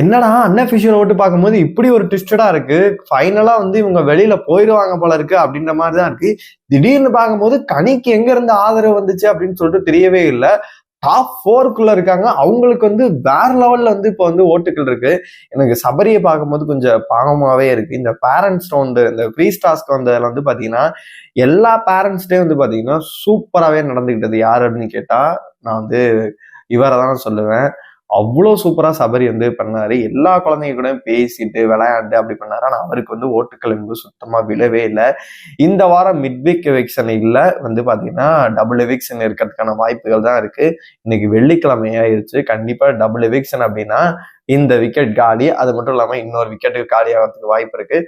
என்னடா அன்அஃபிஷியல் ஓட்டு பார்க்கும்போது இப்படி ஒரு ட்விஸ்டடா இருக்கு. ஃபைனலா வந்து இவங்க வெளியில போயிடுவாங்க போல இருக்கு அப்படின்ற மாதிரி தான் இருக்கு. திடீர்னு பார்க்கும்போது கனிக்கு எங்க இருந்து ஆதரவு வந்துச்சு அப்படின்னு சொல்லிட்டு தெரியவே இல்லை. டாப் ஃபோருக்குள்ள இருக்காங்க. அவங்களுக்கு வந்து வேற லெவல்ல வந்து இப்போ வந்து ஓட்டுகள் இருக்கு. எனக்கு சபரியை பார்க்கும்போது கொஞ்சம் பாவமாவே இருக்கு. இந்த பேரண்ட்ஸ் வந்து இந்த ப்ரீ ஸ்டாஸ்க்கு வந்ததுல வந்து பாத்தீங்கன்னா எல்லா பேரண்ட்ஸ்டே வந்து பாத்தீங்கன்னா சூப்பராகவே நடந்துக்கிட்டது யார் அப்படின்னு கேட்டா நான் வந்து இவரை தான் சொல்லுவேன். அவ்வளோ சூப்பரா சபரி வந்து பண்ணாரு. எல்லா குழந்தைங்க கூட பேசிட்டு விளையாண்டு அப்படி பண்ணாரு. ஆனா அவருக்கு வந்து ஓட்டுக்கள் என்பது சுத்தமா விழவே இல்லை. இந்த வாரம் மிட்விக் எவிக்ஷன் இல்லை. வந்து பாத்தீங்கன்னா டபுள் எவிக்ஷன் இருக்கிறதுக்கான வாய்ப்புகள் தான் இருக்கு. இன்னைக்கு வெள்ளிக்கிழமையாயிருச்சு கண்டிப்பாக கண்டிப்பா டபுள் எவிக்ஷன் அப்படின்னா இந்த விக்கெட் காலி. அது மட்டும் இல்லாம இன்னொரு விக்கெட்டுக்கு காலி ஆகிறதுக்கு வாய்ப்பு இருக்கு.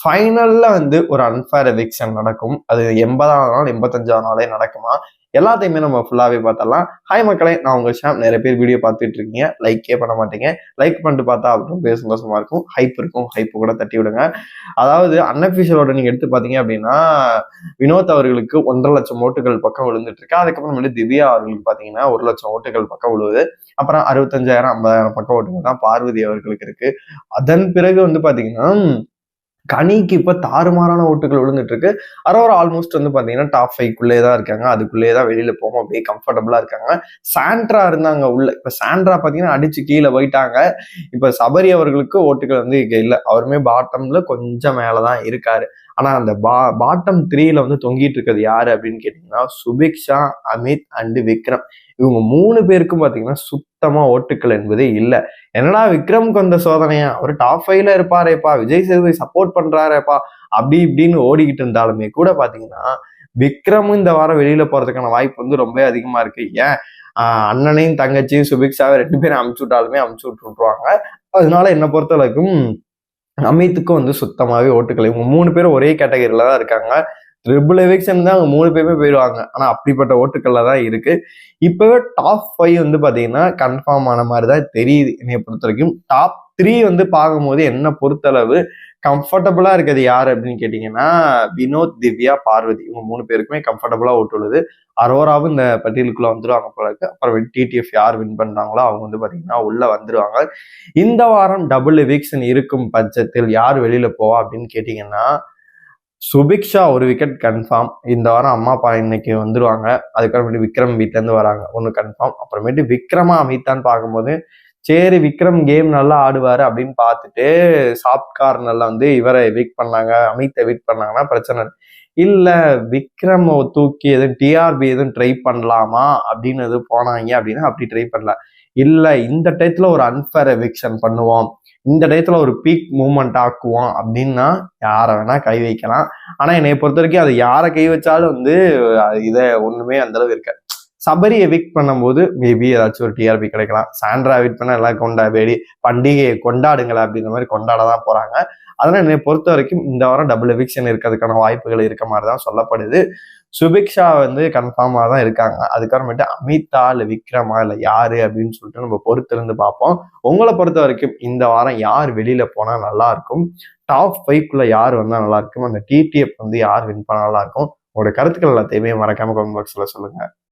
ஃபைனல்ல வந்து ஒரு அன்ஃபேர் எவிக்ஷன் நடக்கும். அது எண்பதாம் நாள் எண்பத்தஞ்சாம் நாளே நடக்குமா? எல்லாத்தையுமே நம்ம ஃபுல்லாகவே பார்த்தலாம் ஹாய் மக்களே நான் உங்கள் ஷாம். நிறைய பேர் வீடியோ பார்த்துட்டு இருக்கீங்க லைக்கே பண்ண மாட்டீங்க. லைக் பண்ணிட்டு பார்த்தா அப்படின்னு பேர் சந்தோஷமா இருக்கும். ஹைப் இருக்கும். ஹைப்பு கூட தட்டி விடுங்க. அதாவது அன்அஃபிஷியலோட நீங்கள் எடுத்து பார்த்தீங்க அப்படின்னா வினோத் அவர்களுக்கு ஒன்றரை லட்சம் ஓட்டுகள் பக்கம் விழுந்துட்டு இருக்கு அதுக்கப்புறம் திவ்யா அவர்களுக்கு பார்த்தீங்கன்னா ஒரு லட்சம் ஓட்டுகள் பக்கம் விழுவுது. அப்புறம் அறுபத்தஞ்சாயிரம் ஐம்பதாயிரம் பக்கம் ஓட்டுகள் தான் பார்வதி அவர்களுக்கு இருக்கு. அதன் பிறகு வந்து பார்த்தீங்கன்னா கனிக்கு இப்ப தாறுமாறான ஓட்டுகள் விழுந்துட்டு இருக்கு அரோரா ஆல்மோஸ்ட் வந்து பாத்தீங்கன்னா டாப் ஃபைவ்க்குள்ளே தான் இருக்காங்க. அதுக்குள்ளேயே தான் வெளியில போகும் அப்படியே கம்ஃபர்டபுளா இருக்காங்க. சாண்ட்ரா இருந்தாங்க உள்ள இப்ப சாண்ட்ரா பாத்தீங்கன்னா அடிச்சு கீழே போயிட்டாங்க. இப்ப சபரி அவர்களுக்கு ஓட்டுகள் வந்து இல்லை. அவருமே பாட்டம்ல கொஞ்சம் மேலதான் இருக்காரு. ஆனா அந்த பா பாட்டம் த்ரீல வந்து தொங்கிட்டு இருக்கிறது யாரு அப்படின்னு கேட்டீங்கன்னா சுபிக்ஷா அமித் அண்டு விக்ரம். இவங்க மூணு பேருக்கும் பாத்தீங்கன்னா சுத்தமா ஓட்டுக்கள் என்பதே இல்லை. என்னடா விக்ரம்க்கு வந்த சோதனையா? அவர் டாப் ஃபைவ்ல இருப்பாரேப்பா. விஜய் சேதுபதி சப்போர்ட் பண்றாரேப்பா. அப்படி இப்படின்னு ஓடிக்கிட்டு இருந்தாலுமே கூட பாத்தீங்கன்னா விக்ரமும் இந்த வாரம் வெளியில போறதுக்கான வாய்ப்பு வந்து ரொம்ப அதிகமா இருக்கு. ஏன்? அண்ணனையும் தங்கச்சியும் சுபிக்ஷாவை ரெண்டு பேரும் அமுச்சு விட்டாலுமே அமுச்சு விட்டுருவாங்க. அதனால என்ன பொறுத்த வரைக்கும் அமித்துக்கும் வந்து சுத்தமாகவே ஓட்டுக்களை இவங்க மூணு பேரும் ஒரே கேட்டகரியில் தான் இருக்காங்க. ட்ரிபிள் எவிக்ஷன் தான் அவங்க மூணு பேருமே போயிடுவாங்க ஆனால் அப்படிப்பட்ட ஓட்டுக்கள்ல தான் இருக்கு. இப்போவே டாப் ஃபைவ் வந்து பார்த்தீங்கன்னா கன்ஃபார்ம் ஆன மாதிரி தான் தெரியுது என்னைய பொறுத்த வரைக்கும் டாப் த்ரீ வந்து பார்க்கும்போது என்ன பொறுத்தளவு கம்ஃபர்டபுளாக இருக்கிறது யார் அப்படின்னு கேட்டிங்கன்னா வினோத் திவ்யா பார்வதி. இவங்க மூணு பேருக்குமே கம்ஃபர்டபுளாக ஓட்டுள்ளது அரோராவும் இந்த பட்டியலுக்குள்ளே வந்துடுவாங்க போல இருக்கு. அப்புறம் டிடிஎஃப் யார் வின் பண்ணுறாங்களோ அவங்க வந்து பார்த்தீங்கன்னா உள்ளே வந்துடுவாங்க இந்த வாரம் டபுள் எவிக்ஷன் இருக்கும் பட்சத்தில் யார் வெளியில் போவா அப்படின்னு கேட்டிங்கன்னா சுபிக்ஷா ஒரு விக்கெட் கன்ஃபார்ம் இந்த வாரம் அம்மா அப்பா இன்னைக்கு வந்துருவாங்க. அதுக்கப்புறமேட்டு விக்ரம் வீட்டிலேருந்து வராங்க. ஒன்று கன்ஃபார்ம் அப்புறமேட்டு விக்ரமா அமித்தான்னு பார்க்கும்போது சரி விக்ரம் கேம் நல்லா ஆடுவார் அப்படின்னு பார்த்துட்டு சாப்ட் கார்னர்ல வந்து இவரை வீக் பண்ணாங்க அமித்தை வீக் பண்ணாங்கன்னா பிரச்சனை இல்லை. விக்ரம் தூக்கி எதுவும் டிஆர்பி எதுவும் ட்ரை பண்ணலாமா அப்படின்னு எதுவும் போனாங்க அப்படின்னா அப்படி ட்ரை பண்ணல இல்லை இந்த டயத்தில் ஒரு அன்ஃபேர் எவிக்ஷன் பண்ணுவோம். இந்த டயத்தில் ஒரு பீக் மூமெண்ட் ஆக்குவோம் அப்படின்னா யாரை வேணால் கை வைக்கலாம். ஆனால் என்னை பொறுத்த வரைக்கும் அது யாரை கை வச்சாலும் வந்து இதை ஒண்ணுமே அந்த அளவு இருக்காது. சபரி எவிக் பண்ணும்போது மேபி ஏதாச்சும் ஒரு டிஆர்பி கிடைக்கலாம். சாண்ட்ரா எவிட் பண்ணால் எல்லாம் கொண்டா வேடி பண்டிகையை கொண்டாடுங்களா அப்படின்ற மாதிரி கொண்டாட தான் போறாங்க. அதனால் என்னை பொறுத்த வரைக்கும் இந்த வாரம் டபுள் எவிக்ஷன் இருக்கிறதுக்கான வாய்ப்புகள் இருக்க மாதிரி தான் சொல்லப்படுது. சுபிக்ஷா வந்து கன்ஃபார்மாக தான் இருக்காங்க. அதுக்கப்புறமேட்டு அமிதா இல்லை விக்ரமா இல்லை யாரு அப்படின்னு சொல்லிட்டு நம்ம பொறுத்திருந்து பார்ப்போம். உங்களை பொறுத்த வரைக்கும் இந்த வாரம் யார் வெளியில போனால் நல்லா இருக்கும்? டாப் ஃபைவ்க்குள்ள யார் வந்தால் நல்லா இருக்கும்? அந்த டிடிஎஃப் வந்து யார் வின் பண்ணால் நல்லா இருக்கும்? உங்களோட கருத்துக்கள் எல்லாத்தையுமே மறக்காம கமெண்ட் பாக்ஸ்ல சொல்லுங்க.